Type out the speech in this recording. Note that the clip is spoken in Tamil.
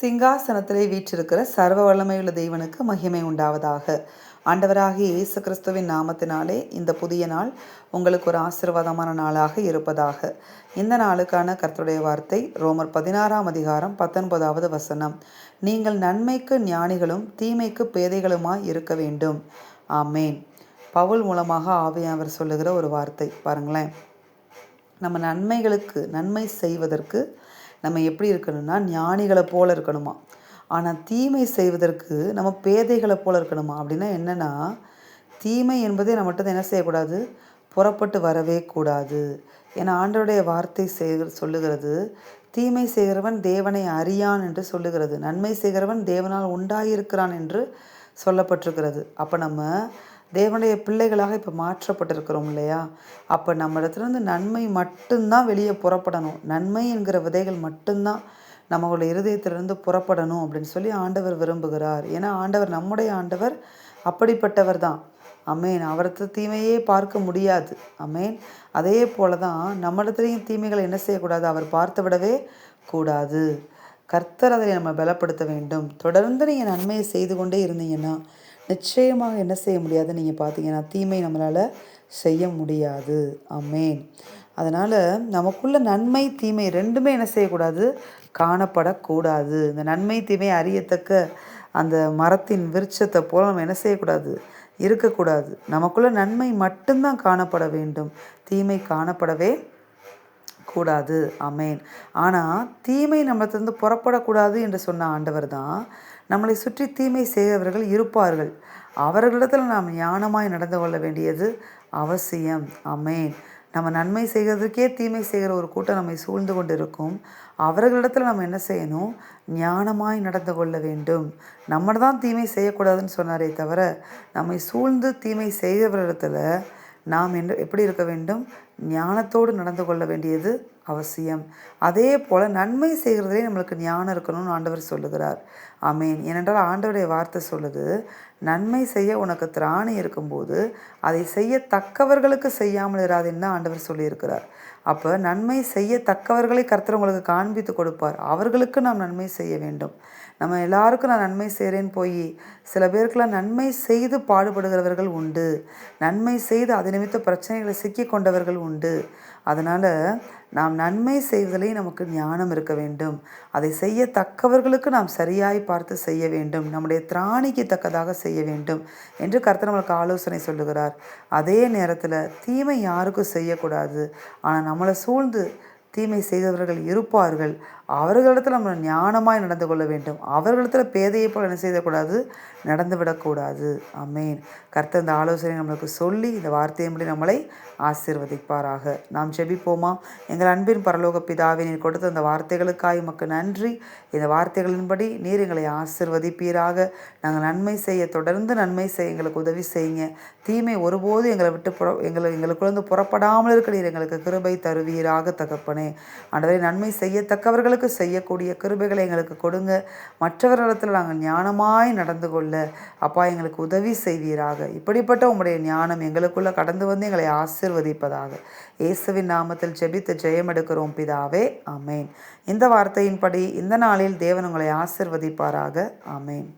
சிங்காசனத்திலே வீற்றிருக்கிற சர்வ வல்லமையுள்ள தெய்வனுக்கு மகிமை உண்டாவதாக. ஆண்டவராகி இயேசு கிறிஸ்துவின் நாமத்தினாலே இந்த புதிய நாள் உங்களுக்கு ஒரு ஆசீர்வாதமான நாளாக இருப்பதாக. இந்த நாளுக்கான கர்த்தருடைய வார்த்தை ரோமர் பதினாறாம் அதிகாரம் பத்தொன்பதாவது வசனம். நீங்கள் நன்மைக்கு ஞானிகளும் தீமைக்கு பேதைகளுமாய் இருக்க வேண்டும். ஆமேன். பவுல் மூலமாக ஆவியானவர் சொல்லுகிற ஒரு வார்த்தை. பாருங்களேன். நம்ம நன்மைகளுக்கு நன்மை செய்வதற்கு நம்ம எப்படி இருக்கணும்னா ஞானிகளை போல் இருக்கணுமா? ஆனால் தீமை செய்வதற்கு நம்ம பேதைகளை போல் இருக்கணுமா? அப்படின்னா என்னென்னா தீமை என்பதே நம்மகிட்ட என்ன செய்யக்கூடாது? புறப்பட்டு வரவே கூடாது. ஏன்னா ஆண்டருடைய வார்த்தை செய்கிற சொல்லுகிறது தீமை செய்கிறவன் தேவனை அறியான் என்று சொல்லுகிறது. நன்மை செய்கிறவன் தேவனால் உண்டாகியிருக்கிறான் என்று சொல்லப்பட்டிருக்கிறது. அப்போ நம்ம தேவனுடைய பிள்ளைகளாக இப்போ மாற்றப்பட்டிருக்கிறோம் இல்லையா? அப்போ நம்மளிடத்துலேருந்து நன்மை மட்டும்தான் வெளியே புறப்படணும். நன்மை என்கிற விதைகள் மட்டும்தான் நம்மளுடைய இருதயத்திலிருந்து புறப்படணும் அப்படின்னு சொல்லி ஆண்டவர் விரும்புகிறார். ஏன்னா ஆண்டவர் நம்முடைய ஆண்டவர் அப்படிப்பட்டவர் தான். அமேன் அவரது தீமையே பார்க்க முடியாது. அமேன் அதே போல தான் நம்மிடத்துலேயும் தீமைகளை என்ன செய்யக்கூடாது? அவர் பார்த்து விடவே கூடாது. கர்த்தர் அதை நம்ம பலப்படுத்த வேண்டும். தொடர்ந்து நீங்கள் நன்மையை செய்து கொண்டே இருந்தீங்கன்னா நிச்சயமாக என்ன செய்ய முடியாது. நீங்கள் பார்த்தீங்கன்னா தீமை நம்மளால் செய்ய முடியாது. அமேன் அதனால் நமக்குள்ள நன்மை தீமை ரெண்டுமே என்ன செய்யக்கூடாது? காணப்படக்கூடாது. இந்த நன்மை தீமை அறியத்தக்க அந்த மரத்தின் விருட்சத்தை போல் நம்ம என்ன செய்யக்கூடாது? இருக்கக்கூடாது. நமக்குள்ள நன்மை மட்டும்தான் காணப்பட வேண்டும். தீமை காணப்படவே கூடாது. அமேன் ஆனால் தீமை நம்மளத்திலிருந்து புறப்படக்கூடாது என்று சொன்ன ஆண்டவர் தான் நம்மளை சுற்றி தீமை செய்கிறவர்கள் இருப்பார்கள். அவர்களிடத்தில் நாம் ஞானமாய் நடந்து கொள்ள வேண்டியது அவசியம். அமேன் நம்ம நன்மை செய்கிறதுக்கே தீமை செய்கிற ஒரு கூட்டம் நம்மை சூழ்ந்து கொண்டு இருக்கும் அவர்களிடத்தில் நம்ம என்ன செய்யணும்? ஞானமாய் நடந்து கொள்ள வேண்டும். நம்ம தான் தீமை செய்யக்கூடாதுன்னு சொன்னாரே தவிர நம்மை சூழ்ந்து தீமை செய்கிறவரிடத்தில் நாம் என்று எப்படி இருக்க வேண்டும்? ஞானத்தோடு நடந்து கொள்ள வேண்டியது அவசியம். அதே போல் நன்மை செய்கிறதுலே நம்மளுக்கு ஞானம் இருக்கணும்னு ஆண்டவர் சொல்லுகிறார். அமேன் ஏனென்றால் ஆண்டவருடைய வார்த்தை சொல்லுது நன்மை செய்ய உனக்கு திராணி இருக்கும்போது அதை செய்ய தக்கவர்களுக்கு செய்யாமல் இராதுன்னு தான் ஆண்டவர் சொல்லியிருக்கிறார். அப்போ நன்மை செய்யத்தக்கவர்களை கர்த்தர் உங்களுக்கு காண்பித்து கொடுப்பார். அவர்களுக்கு நாம் நன்மை செய்ய வேண்டும். நம்ம எல்லாருக்கும் நான் நன்மை செய்கிறேன்னு போய் சில பேருக்கெல்லாம் நன்மை செய்து பாடுபடுகிறவர்கள் உண்டு. நன்மை செய்து அது நிமித்த பிரச்சனைகளை சிக்கி கொண்டவர்கள் உண்டு. அதனால் நாம் நன்மை செய்வதிலே நமக்கு ஞானம் இருக்க வேண்டும். அதை செய்ய தக்கவர்களுக்கு நாம் சரியாய் பார்த்து செய்ய வேண்டும். நம்முடைய திராணிக்கு தக்கதாக செய்ய வேண்டும் என்று கர்த்தர் நம்மளுக்கு ஆலோசனை சொல்லுகிறார். அதே நேரத்தில் தீமை யாருக்கும் செய்யக்கூடாது. ஆனால் நம்மளை சூழ்ந்து தீமை செய்தவர்கள் இருப்பார்கள். அவர்களிடத்தில் நம்ம ஞானமாய் நடந்து கொள்ள வேண்டும். அவர்களிடத்தில் பேதையை போல் என்ன செய்யக்கூடாது? நடந்து விடக்கூடாது. அமேன் கர்த்தர் இந்த ஆலோசனை நம்மளுக்கு சொல்லி இந்த வார்த்தையை முடி நம்மளை ஆசிர்வதிப்பாராக. நாம் ஜெபிப்போமா? எங்கள் அன்பின் பரலோக பிதாவை நீர் கொடுத்த அந்த வார்த்தைகளுக்காக உமக்கு நன்றி. இந்த வார்த்தைகளின்படி நீர் எங்களை ஆசிர்வதிப்பீராக. நாங்கள் நன்மை செய்ய தொடர்ந்து நன்மை செய்ய எங்களுக்கு உதவி செய்யுங்க. தீமை ஒருபோதும் எங்களை விட்டு புற எங்களை எங்களுக்குள்ளேருந்து புறப்படாமல் இருக்க நீர் எங்களுக்கு கிருபை தருவீராக தகப்பனே. ஆண்டவரை நன்மை செய்யத்தக்கவர்களுக்கு செய்யக்கூடிய கிருபைகளை எங்களுக்கு கொடுங்க. மற்றவர்களிடத்தில் நாங்கள் ஞானமாய் நடந்து கொள்ள அப்பா எங்களுக்கு உதவி செய்வீராக. இப்படிப்பட்ட உங்களுடைய ஞானம் எங்களுக்குள்ளே கடந்து வந்து எங்களை ஆசிர்வதிப்பதாக. இயேசுவின் நாமத்தில் ஜெபித்து ஜெயம் எடுக்கிறோம் பிதாவே. அமேன் இந்த வார்த்தையின்படி இந்த நாளில் தேவன் உங்களை ஆசிர்வதிப்பாராக. அமேன்